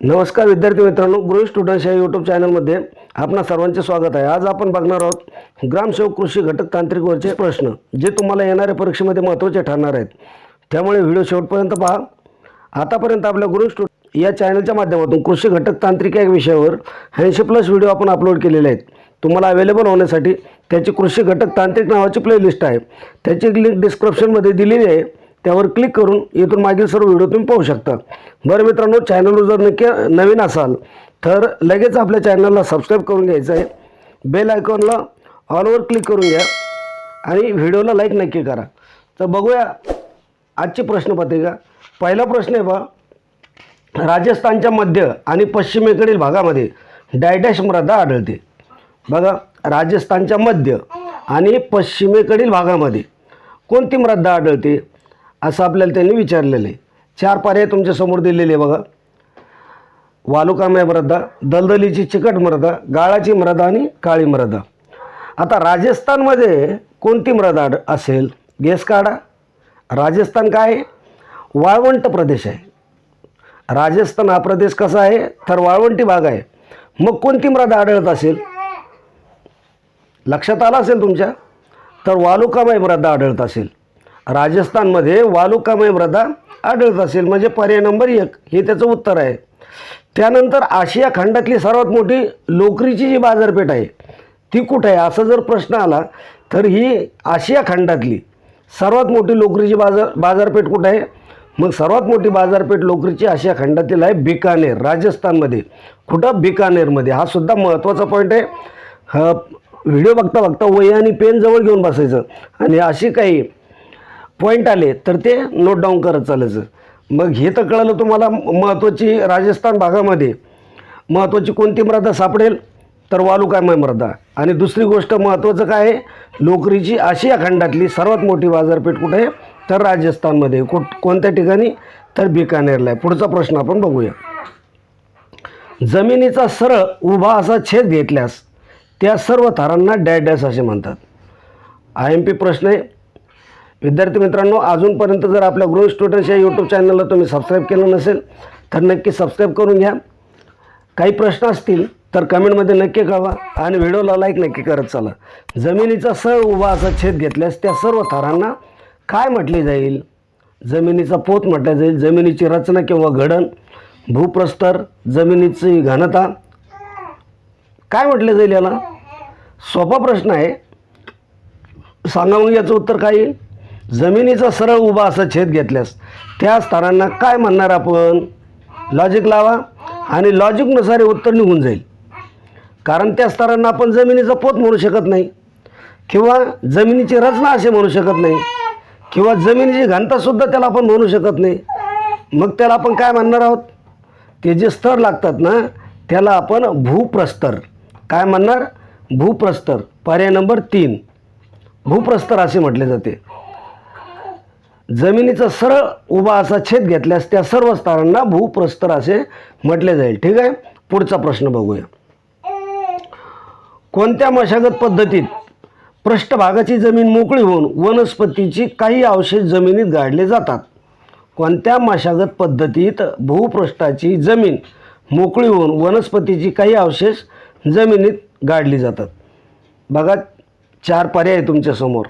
नमस्कार विद्यार्थी मित्रांनो. गृह स्टुडंट्स या यूट्यूब चॅनलमध्ये आपणा सर्वांचे स्वागत आहे. आज आपण बघणार आहोत ग्रामसेवक कृषी घटक तांत्रिकवरचे प्रश्न जे तुम्हाला येणाऱ्या परीक्षेमध्ये महत्त्वाचे ठरणार आहेत. त्यामुळे व्हिडिओ शेवटपर्यंत पहा. आतापर्यंत आपल्या गृह स्टुड या चॅनलच्या माध्यमातून कृषी घटक तांत्रिक या विषयावर ऐंशी प्लस व्हिडिओ आपण अपलोड केलेले आहेत. तुम्हाला अवेलेबल होण्यासाठी त्याची कृषी घटक तांत्रिक नावाची प्लेलिस्ट आहे. त्याची लिंक डिस्क्रिप्शनमध्ये दिलेली आहे. त्यावर क्लिक करून इथून मागील सर्व व्हिडिओ तुम्ही पाहू शकता. बरं मित्रांनो चॅनलवर जर नक्की नवीन असाल तर लगेच आपल्या चॅनलला सबस्क्राईब करून घ्यायचं आहे. बेल आयकॉनला ऑलवर क्लिक करून घ्या आणि व्हिडिओला लाईक नक्की करा. तर बघूया आजची प्रश्नपत्रिका. पहिला प्रश्न आहे बा राजस्थानच्या मध्य आणि पश्चिमेकडील भागामध्ये डायडॅश मृदा आढळते. बघा राजस्थानच्या मध्य आणि पश्चिमेकडील भागामध्ये कोणती मृदा आढळते? असं आपल्याला त्यांनी विचारलेलं आहे. चार पर्याय तुमच्यासमोर दिलेले आहे बघा. वालुकामय मृदा दलदलीची चिकट मृदा गाळाची मृदा आणि काळी मृदा. आता राजस्थानमध्ये कोणती मृदा असेल? गेस काढा. राजस्थान काय आहे? वाळवंट प्रदेश आहे. राजस्थान हा प्रदेश कसा आहे? तर वाळवंटी भाग आहे. मग कोणती मृदा आढळत असेल? लक्षात आला असेल तुमच्या? तर वालुकामय मृदा आढळत असेल. राजस्थानमध्ये वालुकामय मृदा आढळत असेल. म्हणजे पर्याय नंबर एक हे त्याचं उत्तर आहे. त्यानंतर आशिया खंडातली सर्वात मोठी लोकरीची जी बाजारपेठ आहे ती कुठं आहे? असा जर प्रश्न आला तर ही आशिया खंडातली सर्वात मोठी लोकरीची बाजार बाजारपेठ कुठं आहे? मग सर्वात मोठी बाजारपेठ लोकरीची आशिया खंडातील आहे बिकानेर राजस्थानमध्ये. कुठं? बिकानेरमध्ये. हा सुद्धा महत्त्वाचा पॉईंट आहे. व्हिडिओ बघता बघता वही आणि पेन जवळ घेऊन बसायचं. आणि अशी काही पॉईंट आले तर ते नोट डाऊन करत चालायचं. मग हे तर कळलं तुम्हाला महत्त्वाची राजस्थान भागामध्ये. महत्त्वाची कोणती मृदा सापडेल? तर वालुकामय मृदा आणि दुसरी गोष्ट महत्त्वाचं काय आहे? लोकरीची आशिया खंडातली सर्वात मोठी बाजारपेठ कुठे आहे? तर राजस्थानमध्ये. कुठ कोणत्या ठिकाणी? तर बिकानेरला आहे. पुढचा प्रश्न आपण बघूया. जमिनीचा सरळ उभा असा छेद घेतल्यास त्या सर्व थरांना डॅश डॅश असे म्हणतात. आय एम पी प्रश्न आहे. विद्यार्थी मित्रांनो अजूनपर्यंत जर आपल्या गृह स्टुडंट्स या यूट्यूब चॅनलला तुम्ही सबस्क्राईब केलं नसेल तर नक्की सबस्क्राईब करून घ्या. काही प्रश्न असतील तर कमेंटमध्ये नक्की कळवा आणि व्हिडिओला लाईक नक्की करत चला. जमिनीचा सरळ उभा असा छेद घेतल्यास त्या सर्व थरांना काय म्हटले जाईल? जमिनीचा पोत म्हटला जाईल. जमिनीची रचना किंवा घडण भूप्रस्तर जमिनीची घनता काय म्हटलं जाईल याला? सोपा प्रश्न आहे. सांगा मग याचं उत्तर काय येईल? जमिनीचा सरळ उभा असा छेद घेतल्यास त्या स्तरांना काय म्हणणार आपण? लॉजिक लावा आणि लॉजिकनुसार हे उत्तर निघून जाईल. कारण त्या स्तरांना आपण जमिनीचा पोत म्हणू शकत नाही किंवा जमिनीची रचना असे म्हणू शकत नाही किंवा जमिनीची घनतासुद्धा त्याला आपण म्हणू शकत नाही. मग त्याला आपण काय म्हणणार आहोत? ते जे स्तर लागतात ना त्याला आपण भूप्रस्तर. काय म्हणणार? भूप्रस्तर. पर्याय नंबर तीन. भूप्रस्तर असे म्हटले जाते. जमिनीचा सरळ उभा असा छेद घेतल्यास त्या सर्व स्तरांना भूप्रस्तर असे म्हटले जाईल. ठीक आहे? पुढचा प्रश्न बघूया. कोणत्या मशागत पद्धतीत पृष्ठभागाची जमीन मोकळी होऊन वनस्पतीची काही अवशेष जमिनीत गाडले जातात? कोणत्या मशागत पद्धतीत भूपृष्ठाची जमीन मोकळी होऊन वनस्पतीची काही अवशेष जमिनीत गाडली जातात? बघा चार पर्याय आहे तुमच्यासमोर.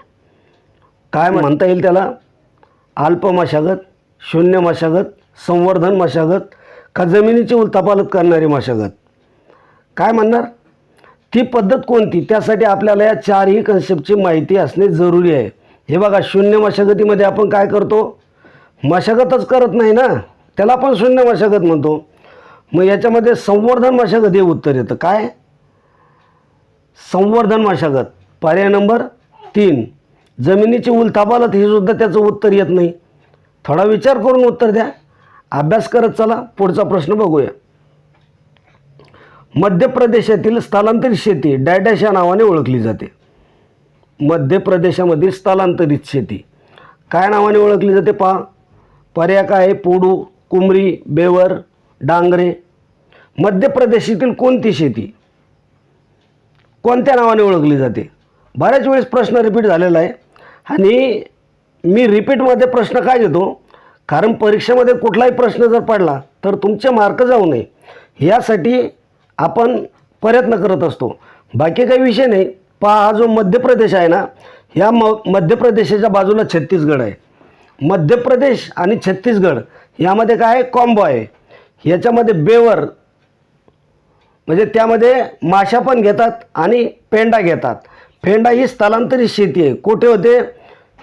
काय म्हणता येईल त्याला? अल्प मशागत शून्य मशागत संवर्धन मशागत का जमिनीची उलथापालत करणारी मशागत. काय म्हणणार? ती पद्धत कोणती? त्यासाठी आपल्याला या चारही कन्सेप्टची माहिती असणे जरुरी आहे. हे बघा शून्य मशागतीमध्ये आपण काय करतो? मशागतच करत नाही ना? त्याला आपण शून्य मशागत म्हणतो. मग याच्यामध्ये संवर्धन मशागत हे उत्तर येतं. काय? संवर्धन मशागत पर्याय नंबर तीन. जमिनीची उलथापालत हे सुद्धा त्याचं उत्तर येत नाही. थोडा विचार करून उत्तर द्या. अभ्यास करत चला पुढचा प्रश्न बघूया. मध्य प्रदेशातील स्थलांतरित शेती डॅडॅश या नावाने ओळखली जाते. मध्य प्रदेशामधील स्थलांतरित शेती काय नावाने ओळखली जाते पहा. पर्याय काय आहे पोडू कुमरी बेवर डांगरे. मध्य प्रदेशातील कोणती शेती? कोणत्या नावाने ओळखली जाते? बऱ्याच वेळेस प्रश्न रिपीट झालेला आहे. आणि मी रिपीटमध्ये प्रश्न काय घेतो कारण परीक्षेमध्ये कुठलाही प्रश्न जर पडला तर तुमचे मार्क जाऊ नये. यासाठी आपण प्रयत्न करत असतो. बाकी काही विषय नाही. पहा हा जो मध्य प्रदेश आहे ना ह्या म मध्य प्रदेशाच्या बाजूला छत्तीसगड आहे. मध्य प्रदेश आणि छत्तीसगड यामध्ये काय आहे? कॉम्बो आहे. याच्यामध्ये बेवर म्हणजे त्यामध्ये माशा पण घेतात आणि पेंडा घेतात. पेंडा ही स्थलांतरित शेती आहे. कुठे होते?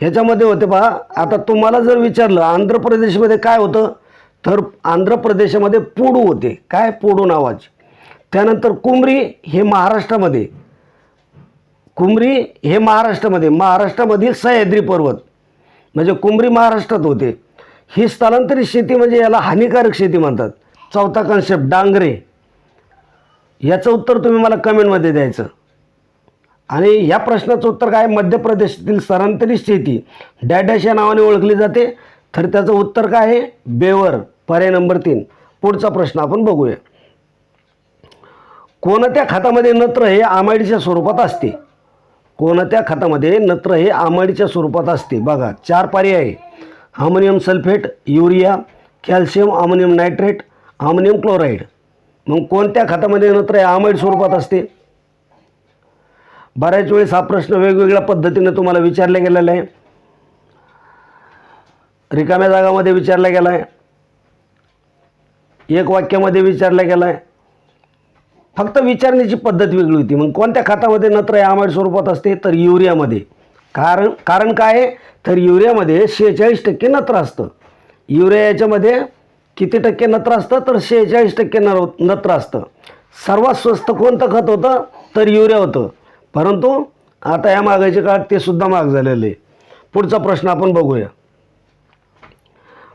ह्याच्यामध्ये होते पहा आता तुम्हाला जर विचारलं आंध्र प्रदेशमध्ये काय होतं? तर आंध्र प्रदेशामध्ये पुडू होते. काय? पोडू नावाचे. त्यानंतर कुमरी हे महाराष्ट्रामध्ये. कुमरी हे महाराष्ट्रामध्ये. महाराष्ट्रामधील सह्याद्री पर्वत. म्हणजे कुमरी महाराष्ट्रात होते. ही स्थलांतरित शेती म्हणजे याला हानिकारक शेती म्हणतात. चौथा कन्सेप्ट डांगरे. याचं उत्तर तुम्ही मला कमेंटमध्ये द्यायचं. आणि या प्रश्नाचं उत्तर काय? मध्य प्रदेशातील स्थलांतरित शेती डॅडॅश या नावाने ओळखली जाते. तर त्याचं उत्तर काय आहे? बेवर. पर्याय नंबर तीन. पुढचा प्रश्न आपण बघूया. कोणत्या खतामध्ये नत्र हे आमाडीच्या स्वरूपात असते? कोणत्या खतामध्ये नत्र हे आमाडीच्या स्वरूपात असते? बघा चार पर्याय आहे. Ammonium sulphate urea calcium ammonium nitrate ammonium chloride. मग कोणत्या खतामध्ये नत्र हे आमाईड स्वरूपात असते? बऱ्याच वेळेस हा प्रश्न वेगवेगळ्या पद्धतीने तुम्हाला विचारला गेलेला आहे. रिकाम्या जागामध्ये विचारला गेला आहे एक वाक्यामध्ये विचारला गेला आहे फक्त विचारण्याची पद्धत वेगळी होती. मग कोणत्या खतामध्ये नत्र आमाड स्वरूपात असते? तर युरियामध्ये. कारण कारण काय तर युरियामध्ये शेहेचाळीस टक्के नत्र असतं. युरिया याच्यामध्ये किती टक्के नत्र असतं? तर शेहेचाळीस टक्के न नत्र असतं. सर्वात स्वस्त कोणतं खत होतं? तर युरिया होतं. परंतु आता या मागायचे काळात ते सुद्धा महाग झालेलं आहे. पुढचा प्रश्न आपण बघूया.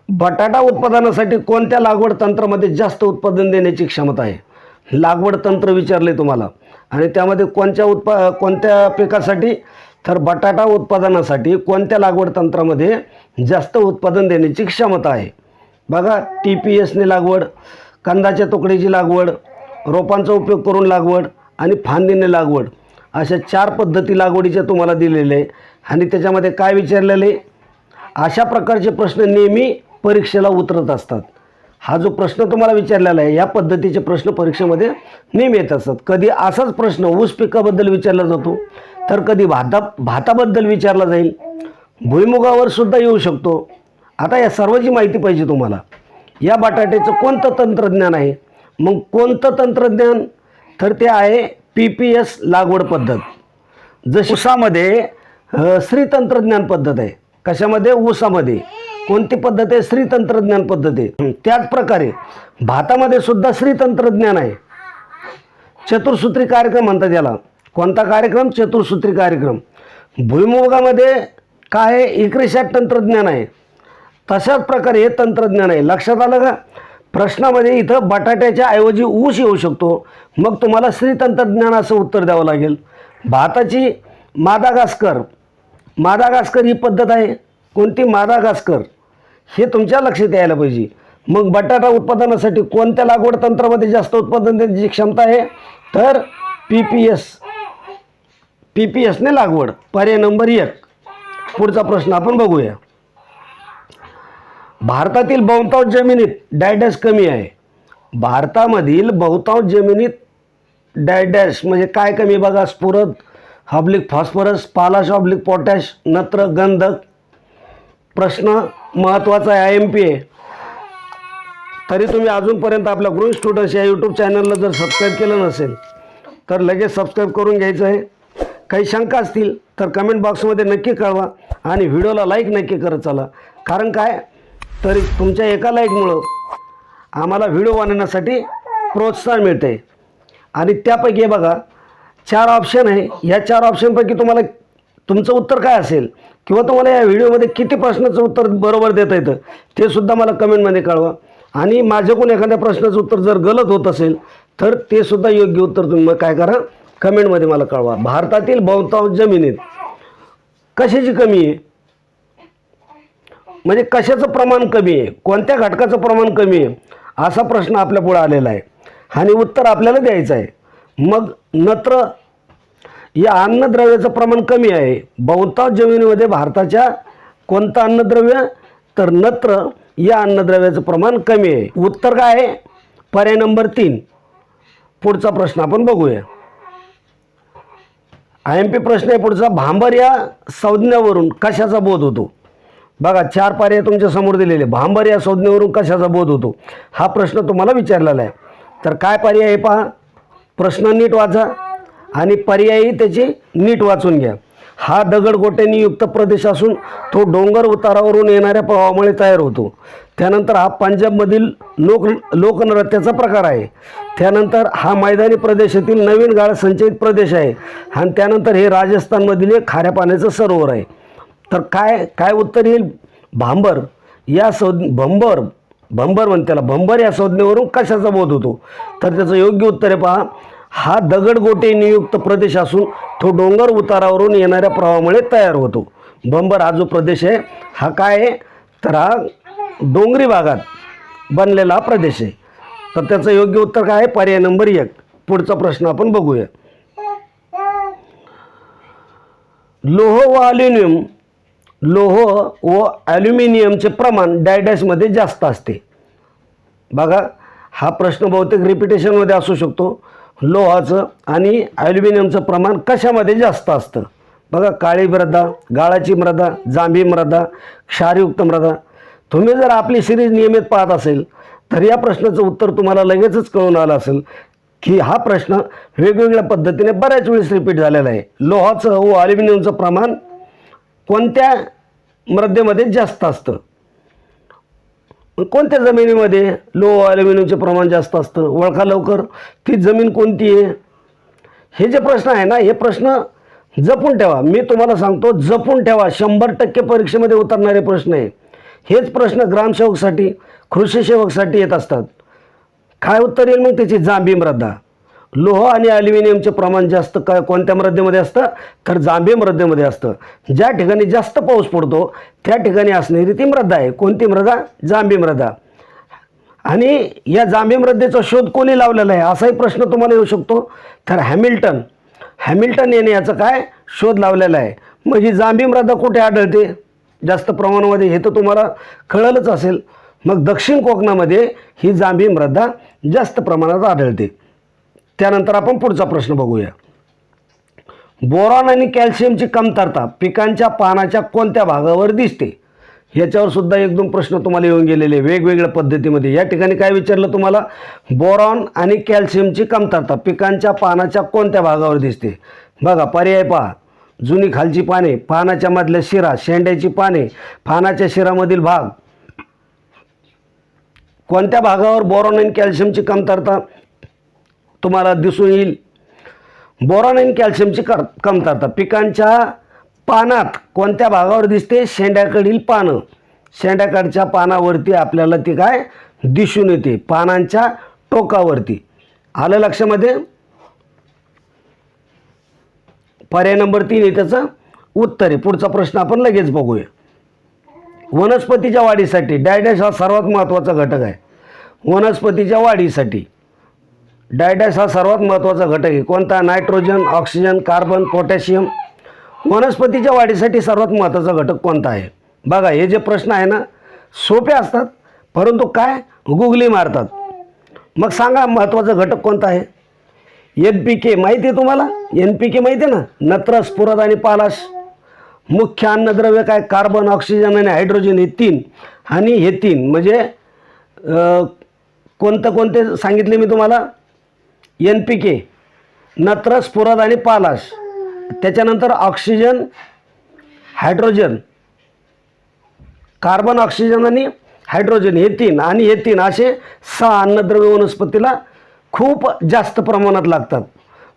बटाटा उत्पादनासाठी कोणत्या लागवड तंत्रामध्ये जास्त उत्पादन देण्याची क्षमता आहे? लागवड तंत्र विचारले तुम्हाला. आणि त्यामध्ये कोणत्या उत्पा कोणत्या पिकासाठी? तर बटाटा उत्पादनासाठी कोणत्या लागवड तंत्रामध्ये जास्त उत्पादन देण्याची क्षमता आहे? बघा टी पी एसने लागवड कंदाच्या तुकडीची लागवड रोपांचा उपयोग करून लागवड आणि फांदीने लागवड. अशा चार पद्धती लागवडीच्या तुम्हाला दिलेल्या आहे आणि त्याच्यामध्ये काय विचारलेलं आहे? अशा प्रकारचे प्रश्न नेहमी परीक्षेला उतरत असतात. हा जो प्रश्न तुम्हाला विचारलेला आहे या पद्धतीचे प्रश्न परीक्षेमध्ये नेहमी येत असतात. कधी असाच प्रश्न ऊस पिकाबद्दल विचारला जातो तर कधी भाता भाताबद्दल विचारला जाईल. भुईमुगावर सुद्धा येऊ शकतो. आता या सर्वाची माहिती पाहिजे तुम्हाला. या बटाट्याचं कोणतं तंत्रज्ञान आहे? मग कोणतं तंत्रज्ञान? तर ते आहे पी पी एस लागवड पद्धत. जशी ऊसामध्ये श्री तंत्रज्ञान पद्धत आहे. कशामध्ये? ऊसामध्ये. कोणती पद्धत आहे? श्री तंत्रज्ञान पद्धत आहे. त्याच प्रकारे भातामध्ये सुद्धा श्री तंत्रज्ञान आहे. चतुर्सूत्री कार्यक्रम म्हणतात याला. कोणता कार्यक्रम? चतुर्सूत्री कार्यक्रम. भुईमुगामध्ये काय आहे? इक्रिशॅट तंत्रज्ञान आहे. तशाच प्रकारे हे तंत्रज्ञान आहे. लक्षात आलं का? प्रश्नामध्ये इथं बटाट्याच्या ऐवजी ऊस येऊ शकतो. मग तुम्हाला श्री असं उत्तर द्यावं लागेल. भाताची मादागास्कर. मादागास्कर ही पद्धत आहे. कोणती मादागास्कर? हे तुमच्या लक्षात यायला पाहिजे. मग बटाटा उत्पादनासाठी कोणत्या लागवड तंत्रामध्ये जास्त उत्पादन देण्याची क्षमता आहे? तर P P S. P P एसने लागवड. पर्याय नंबर एक. पुढचा प्रश्न आपण बघूया. भारतातील बहुतांश जमिनीत डायडॅश कमी आहे. भारतामधील बहुतांश जमिनीत डायडॅश म्हणजे काय कमी बघा? स्फुरद हब्लिक फॉस्फरस पालाश ऑब्लिक पोटॅश नत्र गंधक प्रश्न महत्त्वाचा आहे आय एम पी आहे. तरी तुम्ही अजूनपर्यंत आपल्या ग्रुप स्टुडंट्स या यूट्यूब चॅनलला जर सबस्क्राईब केलं नसेल तर लगेच सबस्क्राईब करून घ्यायचं आहे. काही शंका असतील तर कमेंट बॉक्समध्ये नक्की कळवा आणि व्हिडिओला लाईक नक्की करत चला. कारण काय? तरी तुमच्या एका लाईकमुळं आम्हाला व्हिडिओ बनवण्यासाठी प्रोत्साहन मिळते आणि त्यापैकी हे बघा चार ऑप्शन आहे. या चार ऑप्शनपैकी तुम्हाला तुमचं उत्तर काय असेल? किंवा तुम्हाला या व्हिडिओमध्ये किती प्रश्नाचं उत्तर बरोबर देता येतं ते सुद्धा मला कमेंटमध्ये कळवा. आणि माझ्याकडून एखाद्या प्रश्नाचं उत्तर जर गलत होत असेल तर ते सुद्धा योग्य उत्तर तुम्ही काय करा कमेंटमध्ये मला कळवा. भारतातील बहुतांश जमिनीत कशाची कमी आहे? म्हणजे कशाचं प्रमाण कमी आहे? कोणत्या घटकाचं प्रमाण कमी आहे? असा प्रश्न आपल्यापुढं आलेला आहे. आणि उत्तर आपल्याला द्यायचं आहे. मग नत्र या अन्नद्रव्याचं प्रमाण कमी आहे. बहुतांश जमिनीमध्ये भारताच्या कोणतं अन्नद्रव्य? तर नत्र या अन्नद्रव्याचं प्रमाण कमी आहे. उत्तर काय आहे? पर्याय नंबर तीन. पुढचा प्रश्न आपण बघूया. आय एम पी प्रश्न आहे पुढचा. भांबर या संज्ञावरून कशाचा बोध होतो? बघा चार पर्याय तुमच्यासमोर दिलेले. भांबर या संज्ञेवरून कशाचा बोध होतो? हा प्रश्न तुम्हाला विचारलेला आहे. तर काय पर्याय आहे पहा? प्रश्न नीट वाचा आणि पर्यायी त्याची नीट वाचून घ्या. हा दगड गोट्यांनी युक्त प्रदेश असून तो डोंगर उतारावरून येणाऱ्या प्रवाहामुळे तयार होतो. त्यानंतर हा पंजाबमधील लोक लोकनृत्याचा प्रकार आहे. त्यानंतर हा मैदानी प्रदेशातील नवीन गाळ संचयित प्रदेश आहे. आणि त्यानंतर हे राजस्थानमधील एक खाऱ्या पाण्याचं सरोवर आहे. तर काय काय उत्तर येईल? भांबर. या संज्ञ भंबर भंबर म्हणते त्याला. भंबर या संज्ञेवरून कशाचा बोध होतो? तर त्याचं योग्य उत्तर आहे पहा. हा दगडगोटे नियुक्त प्रदेश असून तो डोंगर उतारावरून येणाऱ्या प्रवाहामुळे तयार होतो. भंबर हा जो प्रदेश आहे हा काय आहे? तर हा डोंगरी भागात बनलेला प्रदेश आहे. तर त्याचं योग्य उत्तर काय आहे? पर्याय नंबर एक. पुढचा प्रश्न आपण बघूया. लोह व अल्युमिनियम लोह व ॲल्युमिनियमचे प्रमाण डायडॅशमध्ये जास्त असते. बघा हा प्रश्न बहुतेक रिपिटेशनमध्ये असू शकतो. लोहाचं आणि ॲल्युमिनियमचं प्रमाण कशामध्ये जास्त असतं? बघा काळी मृदा गाळाची मृदा जांभी मृदा क्षारयुक्त मृदा. तुम्ही जर आपली सिरीज नियमित पाहत असेल तर या प्रश्नाचं उत्तर तुम्हाला लगेचच कळून आलं असेल की हा प्रश्न वेगवेगळ्या पद्धतीने बऱ्याच वेळेस रिपीट झालेला आहे. लोहाचं व ॲल्युमिनियमचं प्रमाण कोणत्या मृदेमध्ये जास्त असतं? कोणत्या जमिनीमध्ये लो ॲल्युमिनियमचे प्रमाण जास्त असतं? ओळखा लवकर. ती जमीन कोणती आहे? हे जे प्रश्न आहे ना हे प्रश्न जपून ठेवा. मी तुम्हाला सांगतो जपून ठेवा. शंभर टक्के परीक्षेमध्ये उतरणारे प्रश्न आहे हेच प्रश्न ग्रामसेवकसाठी कृषी सेवकसाठी येत असतात. काय उत्तर येईल मग त्याची? जांभी मृदा. लोह आणि ॲल्युमिनियमचे प्रमाण जास्त क कोणत्या मृदेमध्ये असतं? तर जांभी मृदेमध्ये असतं. ज्या ठिकाणी जास्त पाऊस पडतो त्या ठिकाणी असणारी ती मृदा आहे. कोणती मृदा? जांभी मृदा. आणि या जांभी मृदेचा शोध कोणी लावलेला आहे? असाही प्रश्न तुम्हाला येऊ शकतो. तर हॅमिल्टन. हॅमिल्टन याने याचा काय शोध लावलेला आहे? मग ही जांभी मृदा कुठे आढळते? जास्त प्रमाणामध्ये हे तर तुम्हाला कळलंच असेल. मग दक्षिण कोकणामध्ये ही जांभी मृदा जास्त प्रमाणात आढळते. त्यानंतर आपण पुढचा प्रश्न बघूया. बोरॉन आणि कॅल्शियमची कमतरता पिकांच्या पानाच्या कोणत्या भागावर दिसते? याच्यावर सुद्धा एक दोन प्रश्न तुम्हाला येऊन गेलेले वेगवेगळ्या पद्धतीमध्ये. या ठिकाणी काय विचारलं तुम्हाला? बोरॉन आणि कॅल्शियमची कमतरता पिकांच्या पानाच्या कोणत्या भागावर दिसते? बघा पर्याय पहा. जुनी खालची पाने पानाच्या मधल्या शिरा शेंड्याची पाने पानाच्या शिरामधील भाग. कोणत्या भागावर बोरॉन आणि कॅल्शियमची कमतरता? तुम्हाला दिसून येईल. बोरॉन आणि कॅल्शियमची कर कमतरता. पिकांच्या पानात कोणत्या भागावर दिसते? शेंड्याकडील पानं. शेंड्याकडच्या पानावरती आपल्याला ती काय? दिसून येते. पानांच्या टोकावरती. आलं लक्षामध्ये? पर्याय नंबर तीन आहे त्याचं. उत्तर आहे. पुढचा प्रश्न आपण लगेच बघूया. वनस्पतीच्या वाढीसाठी डायडॅश हा सर्वात महत्त्वाचा घटक आहे. वनस्पतीच्या वाढीसाठी. डायडॅश हा सर्वात महत्त्वाचा घटक आहे. कोणता? नायट्रोजन ऑक्सिजन कार्बन पोटॅशियम वनस्पतीच्या वाढीसाठी सर्वात महत्त्वाचा घटक कोणता आहे? बघा हे जे प्रश्न आहे ना सोपे असतात परंतु काय? गुगली मारतात. मग सांगा महत्त्वाचा घटक कोणता आहे? एन पी के माहिती आहे तुम्हाला? एन पी के माहिती आहे ना? नत्र स्फुरद आणि पालाश मुख्य अन्नद्रव्य काय? कार्बन ऑक्सिजन आणि हायड्रोजन हे तीन. आणि हे तीन. म्हणजे कोणतं कोणते सांगितले मी तुम्हाला? एन पी के नत्र स्फुरद आणि पालाश. त्याच्यानंतर ऑक्सिजन हायड्रोजन कार्बन ऑक्सिजन आणि हायड्रोजन हे तीन. आणि हे तीन असे सहा अन्नद्रव्य वनस्पतीला खूप जास्त प्रमाणात लागतात.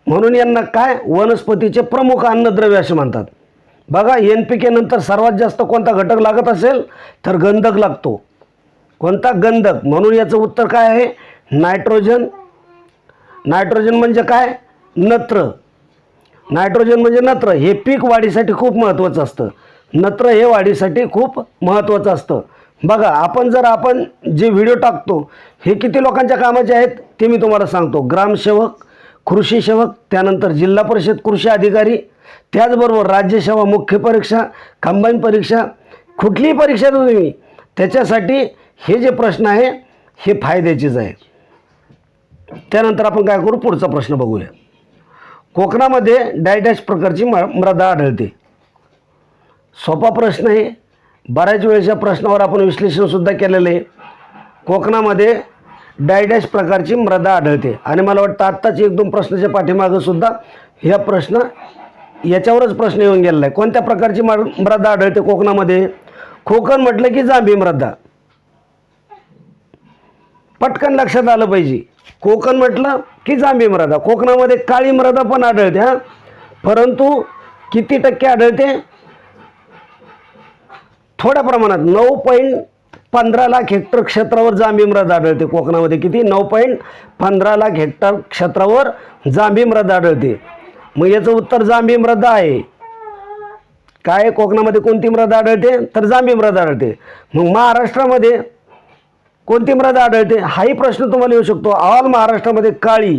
म्हणून यांना काय? वनस्पतीचे प्रमुख अन्नद्रव्य असे म्हणतात. बघा एन पी के नंतर सर्वात जास्त कोणता घटक लागत असेल? तर गंधक लागतो. कोणता? गंधक. म्हणून याचं उत्तर काय आहे? नायट्रोजन नायट्रोजन म्हणजे काय? नत्र. नायट्रोजन म्हणजे नत्र. हे पीक वाढीसाठी खूप महत्त्वाचं असतं. नत्र हे वाढीसाठी खूप महत्त्वाचं असतं. बघा आपण जर आपण जे व्हिडिओ टाकतो हे किती लोकांच्या कामाचे आहेत ते मी तुम्हाला सांगतो. ग्रामसेवक कृषी सेवक त्यानंतर जिल्हा परिषद कृषी अधिकारी त्याचबरोबर राज्यसेवा मुख्य परीक्षा कंबाईन परीक्षा कुठलीही परीक्षा देऊ तुम्ही त्याच्यासाठी हे जे प्रश्न आहे हे फायद्याचेच आहे त्यानंतर आपण काय करू? पुढचा प्रश्न बघूया. कोकणामध्ये डायडॅश प्रकारची म मृदा आढळते. सोपा प्रश्न आहे. बऱ्याच वेळेच्या प्रश्नावर आपण विश्लेषणसुद्धा केलेलं आहे. कोकणामध्ये डायडॅश प्रकारची मृदा आढळते. आणि मला वाटतं आत्ताच एक दोन प्रश्नाच्या पाठीमागं सुद्धा ह्या प्रश्न याच्यावरच प्रश्न येऊन गेलेला आहे. कोणत्या प्रकारची मृदा आढळते कोकणामध्ये? कोकण म्हटलं की जांभी मृदा. पटकन लक्षात आलं पाहिजे. कोकण म्हटलं की जांभी मृदा. कोकणामध्ये काळी मृदा पण आढळते हां. परंतु किती टक्के आढळते? थोड्या प्रमाणात. नऊ पॉईंट पंधरा लाख हेक्टर क्षेत्रावर जांभी मृदा आढळते. कोकणामध्ये किती? नऊ पॉईंट पंधरा लाख हेक्टर क्षेत्रावर जांभी मृदा आढळते. मग याचं उत्तर जांभी मृदा आहे. काय? कोकणामध्ये कोणती मृदा आढळते? तर जांभी मृदा आढळते. मग महाराष्ट्रामध्ये कोणती मृदा आढळते? हाही प्रश्न तुम्हाला येऊ शकतो. ऑल महाराष्ट्रामध्ये काळी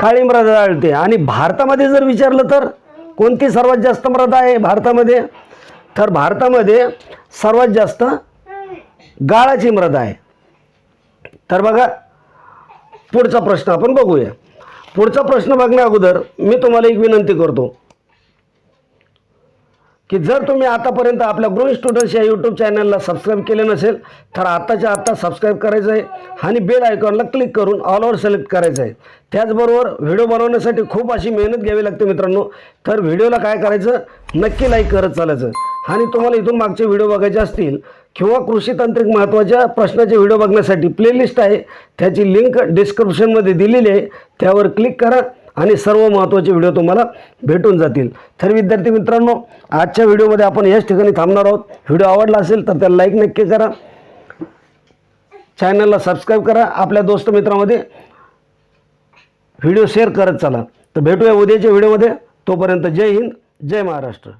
काळी मृदा आढळते. आणि भारतामध्ये जर विचारलं तर कोणती सर्वात जास्त मृदा आहे भारतामध्ये? तर भारतामध्ये सर्वात जास्त गाळाची मृदा आहे. तर बघा पुढचा प्रश्न आपण बघूया. पुढचा प्रश्न बघण्या अगोदर मी तुम्हाला एक विनंती करतो. की जर तुम्ही आतापर्यंत आपल्या गृह स्टुडंट्स या यूट्यूब चॅनलला सबस्क्राईब केले नसेल तर आत्ताच्या आत्ता सबस्क्राईब करायचं आहे आणि बेल आयकॉनला क्लिक करून ऑल ओवर सिलेक्ट करायचं आहे. त्याचबरोबर व्हिडिओ बनवण्यासाठी खूप अशी मेहनत घ्यावी लागते मित्रांनो. तर व्हिडिओला काय करायचं? नक्की लाईक करत चालायचं. आणि तुम्हाला इथून मागचे व्हिडिओ बघायचे असतील किंवा कृषी तांत्रिक महत्त्वाच्या प्रश्नाचे व्हिडिओ बघण्यासाठी प्लेलिस्ट आहे. त्याची लिंक डिस्क्रिप्शनमध्ये दिलेली आहे. त्यावर क्लिक करा. आणि सर्व महत्त्वाचे व्हिडिओ तुम्हाला भेटून जातील. तर विद्यार्थी मित्रांनो आजच्या व्हिडिओमध्ये आपण याच ठिकाणी थांबणार आहोत. व्हिडिओ आवडला असेल तर त्याला लाईक नक्की करा. चॅनलला सबस्क्राईब करा. आपल्या दोस्त मित्रामध्ये व्हिडिओ शेअर करत चला. तर भेटूया उद्याच्या व्हिडिओमध्ये. तोपर्यंत जय हिंद जय महाराष्ट्र.